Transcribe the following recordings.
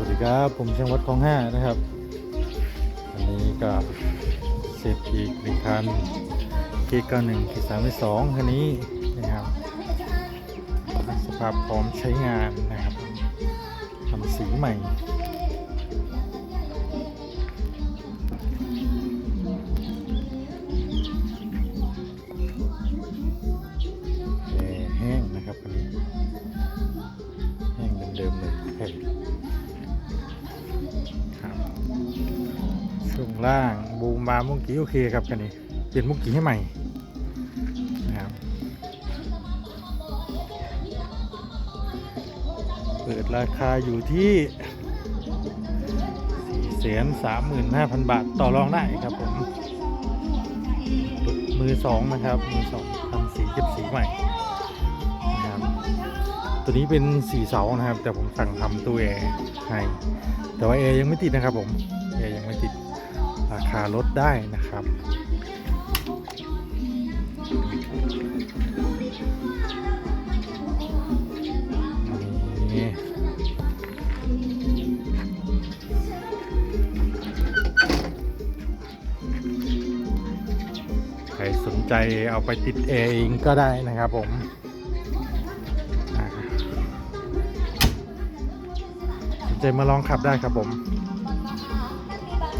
สวัสดีครับผมเช่างวัดคลองห้านะครับ อันนี้ก็เสร็จอีกหนึ่งคันเกเก้าหนึ่งขีสามสองคันนี้นะครับ สภาพพร้อมใช้งานนะครับทำสีใหม่แห้งนะครับคันนี้แห้งเดิมเลย ช่วงล่างบูมบามุงกี้โอเคครับคันนี้เปลี่ยนมุงกี้ให้ใหม่นะครับเปิดราคาอยู่ที่4 3 5 0 0 0 บาทต่อรองได้ครับผมมือสองนะครับ มือสองทำสีเก็บสีใหม่นะครับตัวนี้เป็นสีเสานะครับ แต่ผมสั่งทำตู้แอร์ให้แต่ว่าแอร์ยังไม่ติดนะครับผม ราคาลดได้นะครับ นี่ใครสนใจเอาไปติดเองก็ได้นะครับผมสนใจมาลองขับได้ครับผม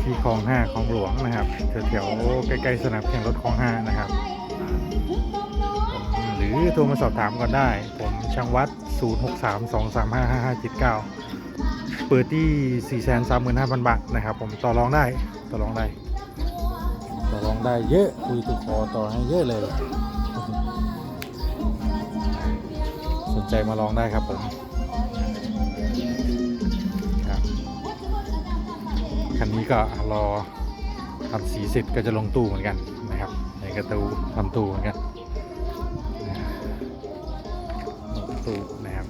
ที่คลองห้าคลองหลวงนะครับแถวๆใกล้ๆสนามแข่งรถคลองห้านะครับหรือโทรมาสอบถามก่อนได้ ผมช่างวัด 0632355579 เปิดที่ 435,000 บาทนะครับ ผมต่อรองได้ต่อรองได้ต่อรองได้เยอะคุยตุกคอต่อให้เยอะเลย สนใจมาลองได้ครับผม คันนี้ก็รอทำสีเสร็จก็จะลงตู้เหมือนกันนะครับ ในกระตูทำตู้เหมือนกันลงตู้นะครับ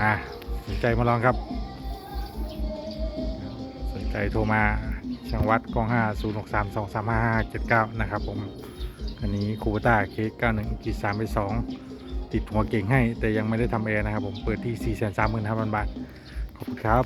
อ่าสนใจมาลองครับ สนใจโทรมาช่างวัดกล้อง5 0 6 3 2 3 5 5 7 9นะครับผมอันนี้คูเปต้าเคส91กีสามไป2ติดหัวเก่งให้ แต่ยังไม่ได้ทำแอร์นะครับผมเปิดที่4 3 5 0 0 0บาท ขอบคุณครับ